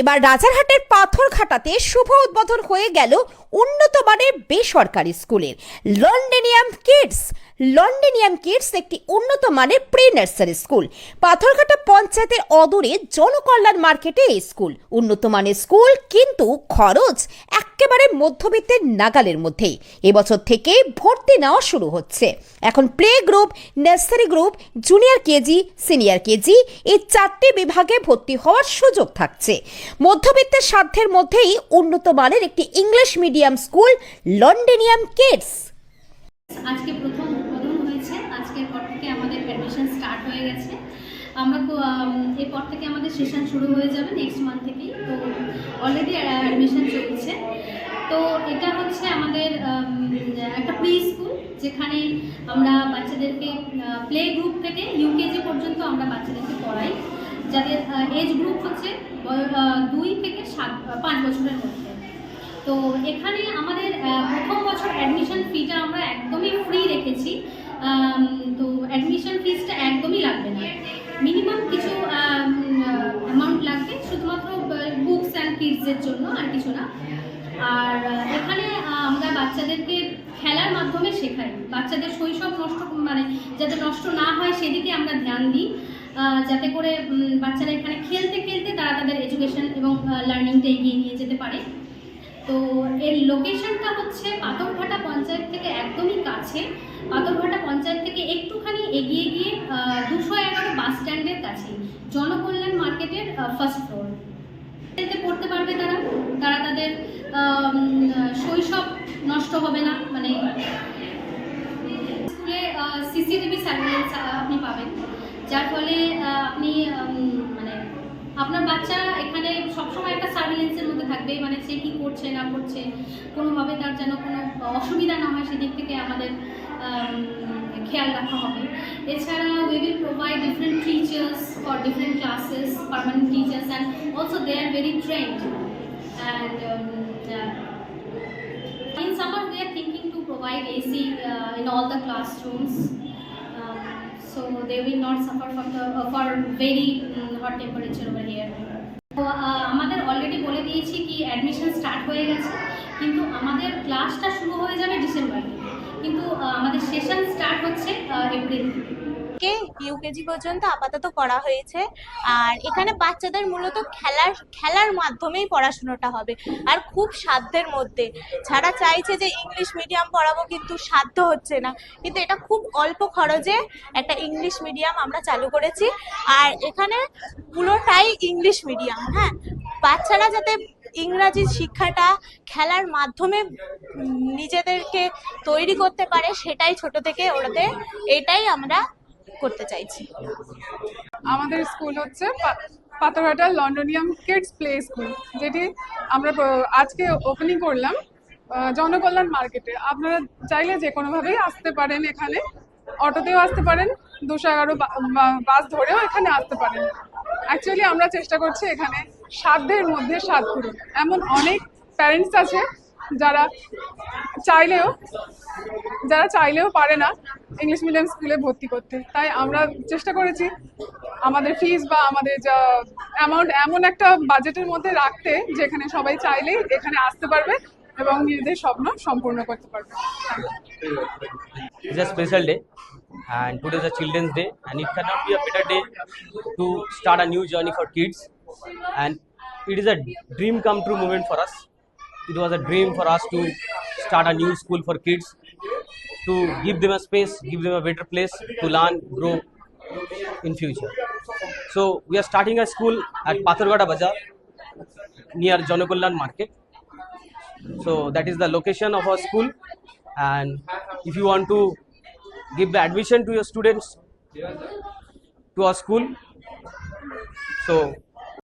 এবার রাজারহাটের পাথর খাটাতে শুভ উদ্বোধন হয়ে গেল উন্নত মানের বেসরকারি স্কুলের লন্ডেনিয়াম কিডস। লন্ডেনিয়াম কিডস একটি উন্নত মানের প্রি নার্সারি স্কুল। পাথরঘাটা পঞ্চায়েতের অদূরে জনকল্যাণ মার্কেটে এই স্কুল। উন্নত মানের স্কুল কিন্তু খরচ একেবারে মধ্যবিত্তের নাগালের মধ্যেই। এবছর থেকে ভর্তি নেওয়া শুরু হচ্ছে। এখন play group, nursery group, junior KG, senior KG এই চারটি বিভাগে ভর্তি হওয়ার সুযোগ থাকছে। মধ্যবিত্তের সাধ্যের মধ্যেই উন্নত মানের একটি English medium school, Londonium Kids. আজকে প্রথম উদ্বোধন হয়েছে। আজকের পর থেকে আমাদের অ্যাডমিশন স্টার্ট হয়ে গেছে। আমরা এরপর থেকে আমাদের সেশন শুরু হয়ে যাবে নেক্সট মান্থ থেকেই। তো অলরেডি অ্যাডমিশন চলছে। তো এটা হচ্ছে আমাদের একটা প্রি স্কুল যেখানে আমরা বাচ্চাদেরকে প্লে গ্রুপ থেকে ইউকেজি পর্যন্ত আমরা বাচ্চাদেরকে পড়াই। যাদের এজ গ্রুপ হচ্ছে দুই থেকে সাত পাঁচ বছরের মধ্যে। তো এখানে আমাদের প্রথম বছর অ্যাডমিশন ফিটা আমরা একদমই ফ্রি রেখেছি। তো অ্যাডমিশন ফিজটা একদমই লাগবে না। মিনিমাম কিছু অ্যামাউন্ট লাগবে, শুধুমাত্র বুকস অ্যান্ড কিডসের জন্য আর কিছু না। আর এখানে আমরা বাচ্চাদেরকে খেলার মাধ্যমে শেখাই। বাচ্চাদের শৈশব নষ্ট মানে যাতে নষ্ট না হয়, সেদিকে আমরা ধ্যান দিই। যাতে করে বাচ্চারা এখানে খেলতে খেলতে তারা তাদের এডুকেশন এবং লার্নিংটা এগিয়ে নিয়ে যেতে পারে। তো, এর লোকেশনটা হচ্ছে পাথরঘাটা পঞ্চায়েত থেকে একদমই কাছে। পাথরঘাটা পঞ্চায়েত থেকে একটুখানি এগিয়ে গিয়ে দুশো এগারো বাস স্ট্যান্ডের কাছে জনকল্যাণ মার্কেটের ফার্স্ট ফ্লোর এতে পড়তে পারবে তারা। তারা তাদের শৈশব নষ্ট হবে না মানে স্কুলে সিসিটিভি সার্ভিলেন্স আপনি পাবেন। যার ফলে আপনি মানে আপনার বাচ্চা এখানে সবসময় একটা সার্ভিলেন্সের মধ্যে থাকবে মানে সে কী করছে না করছে কোনোভাবে তার যেন কোনো অসুবিধা না হয় সেদিক থেকে আমাদের খেয়াল রাখা হবে। এছাড়া we will provide different teachers for different classes permanent teachers and also they are very trained and in are thinking to provide AC uh, in all the classrooms, um, so they will not suffer from the uh, for very um, hot temperature over here. তো আহ, আমাদের already বলে দিয়েছি কি হয়ে গেছে। কিন্তু আমাদের ক্লাসটা শুরু হয়ে যাবে ডিসেম্বর কিন্তু আমাদের সেশন স্টার্ট হচ্ছে এপ্রিল ইউকেজি পর্যন্ত আপাতত করা হয়েছে। আর এখানে বাচ্চাদের মূলত খেলার খেলার মাধ্যমেই পড়াশোনাটা হবে। আর খুব সাধ্যের মধ্যে। যারা চাইছে যে ইংলিশ মিডিয়াম পড়াবো, কিন্তু সাধ্য হচ্ছে না। কিন্তু এটা খুব অল্প খরচে একটা ইংলিশ মিডিয়াম আমরা চালু করেছি। আর এখানে পুরোটাই ইংলিশ মিডিয়াম হ্যাঁ? বাচ্চারা যাতে ইংরাজি শিক্ষাটা খেলার মাধ্যমে নিজেদেরকে তৈরি করতে পারে, সেটাই ছোট থেকে ওরাতে এটাই আমরা করতে চাইছি। আমাদের স্কুল হচ্ছে পা- Patharghata Londonium Kids play school, যেটি আমরা আজকে ওপেনিং করলাম জনকল্যাণ মার্কেটে। আপনারা চাইলে যে কোনোভাবেই আসতে পারেন এখানে, অটোতেও আসতে পারেন, দুশো এগারো বাস ধরেও এখানে আসতে পারেন। অ্যাকচুয়ালি আমরা চেষ্টা করছি এখানে সাধ্যের মধ্যে সাত পূরণ এমন অনেক প্যারেন্টস আছে যারা চাইলেও যারা চাইলেও পারে না ইংলিশ মিডিয়াম স্কুলে ভর্তি করতে তাই আমরা চেষ্টা করেছি আমাদের ফিস বা আমাদের যা অ্যামাউন্ট এমন একটা বাজেটের মধ্যে রাখতে যেখানে সবাই চাইলেই এখানে আসতে পারবে এবং নিজেদের স্বপ্ন সম্পূর্ণ করতে পারবে. It's a special day, and today is a Children's Day, and it cannot be a better day to start a new journey for kids. And it is a dream come true moment for us. It was a dream for us to start a new school for kids, to give them a space, give them a better place to learn, grow in future. So we are starting a school at Pathargada Bazaar near Jonakullan Market. So that is the location of our school. And if you want to give the admission to your students to our school, so